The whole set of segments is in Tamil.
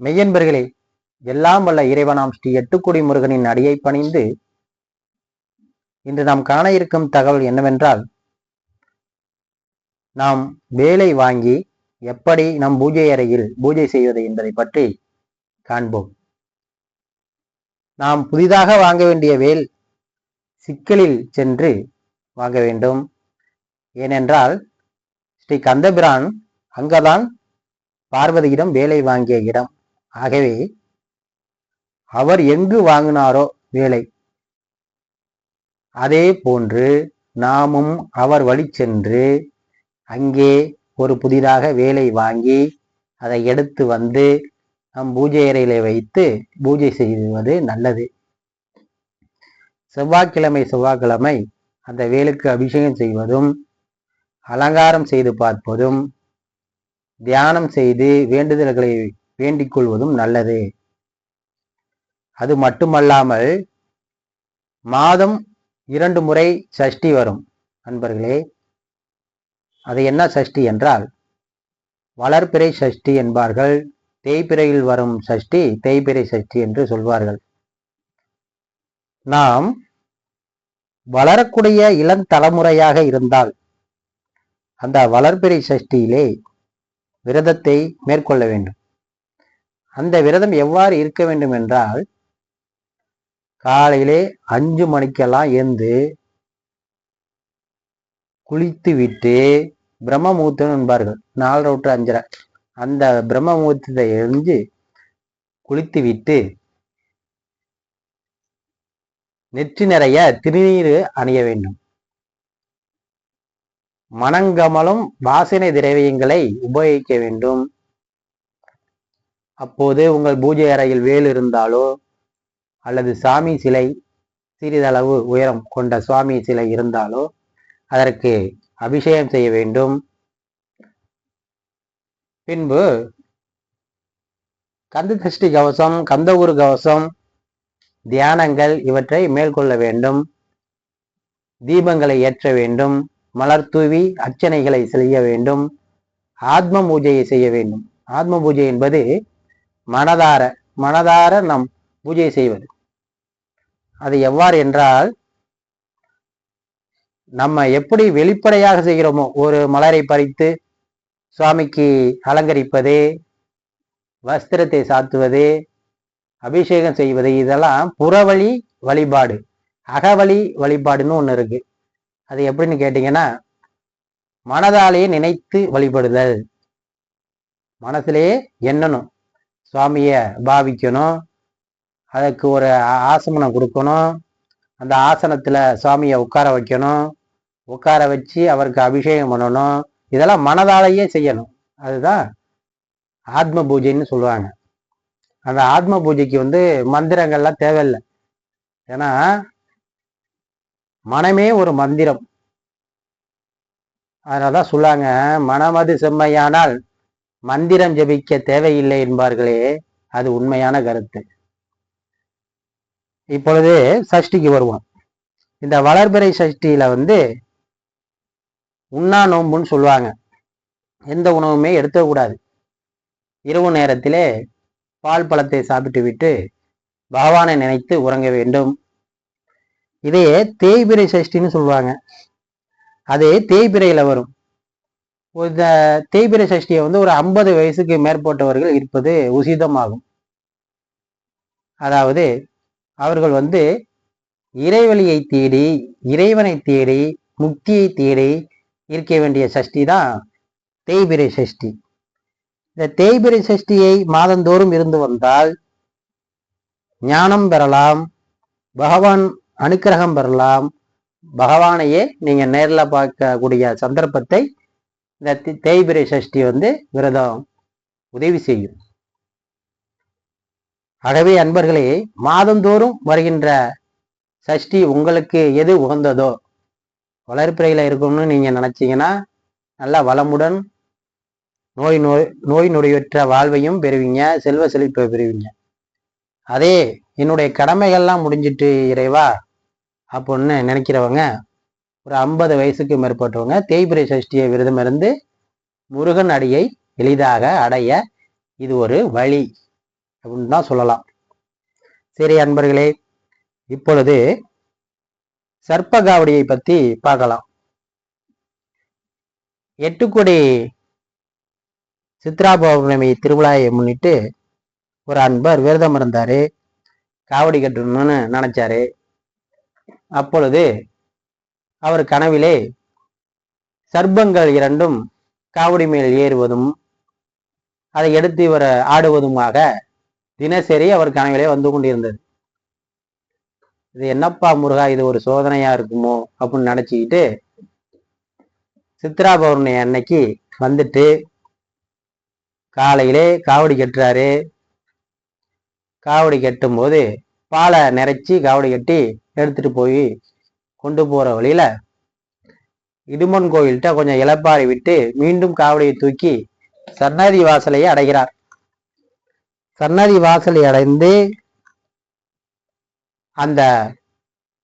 மெய்யன்பர்களே எல்லாம் வல்ல இறைவனாம் ஸ்ரீ எட்டுக்குடி முருகனின் அடியை பணிந்து இன்று நாம் காண இருக்கும் தகவல் என்னவென்றால் நாம் வேலை வாங்கி எப்படி நம் பூஜை அறையில் பூஜை செய்வது என்பதை பற்றி காண்போம். நாம் புதிதாக வாங்க வேண்டிய வேல் சிக்கலில் சென்று வாங்க வேண்டும். ஏனென்றால் ஸ்ரீ கந்தபிரான் அங்கதான் பார்வதியிடம் வேலை வாங்கிய இடம். ஆகவே அவர் எங்கு வாங்கினாரோ வேலை. அதே போன்று நாமும் அவர் வழி சென்று அங்கே ஒரு புதிதாக வேலை வாங்கி அதை எடுத்து வந்து நம் பூஜை அறையில வைத்து பூஜை செய்வது நல்லது. செவ்வாய்க்கிழமை செவ்வாய்க்கிழமை அந்த வேலுக்கு அபிஷேகம் செய்வதும் அலங்காரம் செய்து பார்ப்பதும் தியானம் செய்து வேண்டுதல்களை வேண்டிக் கொள்வதும் நல்லது. அது மட்டுமல்லாமல் மாதம் இரண்டு முறை சஷ்டி வரும். நண்பர்களே அது என்ன சஷ்டி என்றால் வளர்பிறை சஷ்டி என்பார்கள். தேய்பிறையில் வரும் சஷ்டி தேய்பிறை சஷ்டி என்று சொல்வார்கள். நாம் வளரக்கூடிய இளம் தலைமுறையாக இருந்தால் அந்த வளர்பிறை சஷ்டியிலே விரதத்தை மேற்கொள்ள வேண்டும். அந்த விரதம் எவ்வாறு இருக்க வேண்டும் என்றால் காலையிலே அஞ்சு மணிக்கெல்லாம் எழுந்து குளித்து விட்டு பிரம்மமுகூர்த்தம் என்பார்கள். நாலு டு அஞ்சரை. அந்த பிரம்ம முகூர்த்தத்தை எரிஞ்சு குளித்து விட்டு நெற்றி நிறைய திருநீர் அணிய வேண்டும். மனங்கமலும் வாசனை திரவியங்களை உபயோகிக்க வேண்டும். அப்போது உங்கள் பூஜை அறையில் வேல் இருந்தாலோ அல்லது சாமி சிலை சிறிதளவு உயரம் கொண்ட சுவாமி சிலை இருந்தாலோ அதற்கு அபிஷேகம் செய்ய வேண்டும். பின்பு கந்த திருஷ்டி கவசம் கந்த ஊர் கவசம் தியானங்கள் இவற்றை மேற்கொள்ள வேண்டும். தீபங்களை ஏற்ற வேண்டும். மலர் தூவி அர்ச்சனைகளை செய்ய வேண்டும். ஆத்ம பூஜையை செய்ய வேண்டும். ஆத்ம பூஜை என்பது மனதார மனதார நம் பூஜை செய்வது. அது எவ்வாறு என்றால் நம்ம எப்படி வெளிப்படையாக செய்கிறோமோ ஒரு மலரை பறித்து சுவாமிக்கு அலங்கரிப்பது வஸ்திரத்தை சாத்துவது அபிஷேகம் செய்வது இதெல்லாம் புறவழி வழிபாடு. அகவழி வழிபாடுன்னு ஒன்று இருக்கு. அது எப்படின்னு கேட்டீங்கன்னா மனதாலேயே நினைத்து வழிபடுதல். மனசுலேயே எண்ணணும். சுவாமியை பாவிக்கணும். அதுக்கு ஒரு ஆசமனம் கொடுக்கணும். அந்த ஆசனத்தில் சுவாமியை உட்கார வைக்கணும். உட்கார வச்சு அவருக்கு அபிஷேகம் பண்ணணும். இதெல்லாம் மனதாலேயே செய்யணும். அதுதான் ஆத்ம பூஜைன்னு சொல்லுவாங்க. அந்த ஆத்ம பூஜைக்கு வந்து மந்திரங்கள்லாம் தேவையில்லை. ஏன்னா மனமே ஒரு மந்திரம். அதனாலதான் சொல்லுவாங்க மனமது செம்மையானால் மந்திரம் ஜபிக்க தேவையில்லை என்பார்களே அது உண்மையான கருத்து. இப்பொழுது சஷ்டிக்கு வருவோம். இந்த வளர்பிறை சஷ்டியில வந்து உண்ணா நோம்புன்னு சொல்லுவாங்க. எந்த உணவுமே எடுத்துக்கூடாது இரவு நேரத்திலே பால் பழத்தை சாப்பிட்டு விட்டு பகவானை நினைத்து உறங்க வேண்டும். இதையே தேய்பிரை சஷ்டின்னு சொல்லுவாங்க. அதே தேய்பிரையில வரும். இந்த தேய்பிரை சஷ்டியை வந்து ஒரு ஐம்பது வயசுக்கு மேற்பட்டவர்கள் இருப்பது உசிதமாகும். அதாவது அவர்கள் வந்து இறைவழியை தேடி இறைவனை தேடி முக்தியை தேடி இருக்க வேண்டிய சஷ்டி தான் தேய்பிரை சஷ்டி. இந்த தேய்பிரை சஷ்டியை மாதந்தோறும் இருந்து வந்தால் ஞானம் பெறலாம் பகவான் அனுக்கிரகம் பெறலாம் பகவானையே நீங்கள் நேரில் பார்க்கக்கூடிய சந்தர்ப்பத்தை இந்த தேய்பிரை சஷ்டி வந்து விரதம் உதவி செய்யும். ஆகவே அன்பர்களே மாதந்தோறும் வருகின்ற சஷ்டி உங்களுக்கு எது உகந்ததோ வளர்ப்பிறையில் இருக்கணும்னு நீங்கள் நினச்சிங்கன்னா நல்லா வளமுடன் நோய் நோய் நோய் நொடியற்ற வாழ்வையும் பெறுவீங்க செல்வ செழிப்பை பெறுவீங்க. அதே என்னுடைய கடமைகள்லாம் முடிஞ்சிட்டு இறைவா அப்படின்னு நினைக்கிறவங்க ஒரு ஐம்பது வயசுக்கு மேற்பட்டவங்க தேய்பிரை சஷ்டியை விரதம் இருந்து முருகன் அடியை எளிதாக அடைய இது ஒரு வழி அப்படின்னு தான் சொல்லலாம். சரி அன்பர்களே இப்பொழுது சர்ப்பகாவடியை பற்றி பார்க்கலாம். எட்டுக்குடி சித்ரா பௌர்ணமி திருவிழாவை முன்னிட்டு ஒரு அன்பர் விரதம் இருந்தார் காவடி கட்டணும்னு நினச்சாரு. அப்பொழுது அவர் கனவிலே சர்ப்பங்கள் இரண்டும் காவடி மேல் ஏறுவதும் அதை எடுத்து இவர் ஆடுவதுமாக தினசரி அவர் கனவிலே வந்து கொண்டிருந்தது. இது என்னப்பா முருகா இது ஒரு சோதனையா இருக்குமோ அப்படின்னு நினைச்சுக்கிட்டு சித்ரா பௌர்ணமி அன்னைக்கு வந்துட்டு காலையிலே காவடி கட்டுறாரு. காவடி கட்டும் போது பாலை நிறைச்சி காவடி கட்டி எடுத்துட்டு போய் கொண்டு போற வழியில இடுமன் கோயில்கிட்ட கொஞ்சம் இழப்பாறை விட்டு மீண்டும் காவடியை தூக்கி சன்னதி வாசலையை அடைகிறார். சன்னதி வாசலை அடைந்து அந்த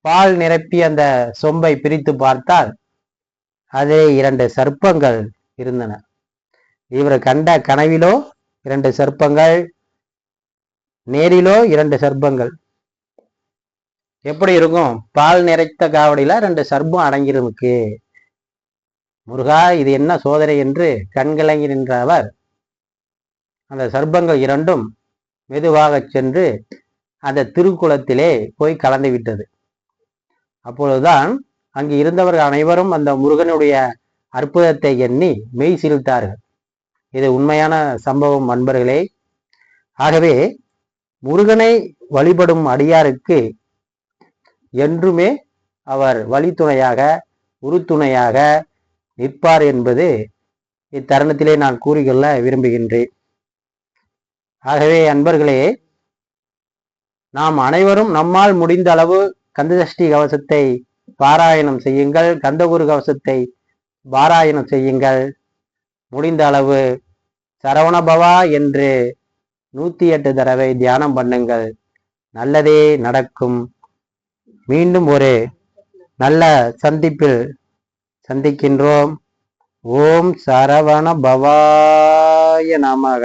பால் நிரப்பி அந்த சொம்பை பிரித்து பார்த்தால் அதே இரண்டு சர்ப்பங்கள் இருந்தன. இவர் கண்ட கனவிலோ இரண்டு சர்ப்பங்கள் நேரிலோ இரண்டு சர்ப்பங்கள். எப்படி இருக்கும்? பால் நிறைத்த காவடியில ரெண்டு சர்ப்பம் அடங்கியிருக்கு. முருகா இது என்ன சோதனை என்று கண்கலங்கி நின்ற அவர் அந்த சர்ப்பங்கள் இரண்டும் மெதுவாக சென்று அந்த திருக்குளத்திலே போய் கலந்து விட்டது. அப்பொழுதுதான் அங்கு இருந்தவர்கள் அனைவரும் அந்த முருகனுடைய அற்புதத்தை எண்ணி மெய் சிரித்தார்கள் இது உண்மையான சம்பவம் அன்பர்களே ஆகவே முருகனை வழிபடும் அடியாருக்கு என்றுமே அவர் வழித்துணையாக உறுதுணையாக நிற்பார் என்பது இத்தருணத்திலே நான் கூறிக்கொள்ள விரும்புகின்றேன். ஆகவே அன்பர்களே நாம் அனைவரும் நம்மால் முடிந்த அளவு கந்தசஷ்டி கவசத்தை பாராயணம் செய்யுங்கள் கந்தகுரு கவசத்தை பாராயணம் செய்யுங்கள். முடிந்த அளவு சரவணபவா என்று நூத்தி எட்டு தடவை தியானம் பண்ணுங்கள். நல்லதே நடக்கும். மீண்டும் ஒரு நல்ல சந்திப்பில் சந்திக்கின்றோம். ஓம் சரவண பவாய நாமாக.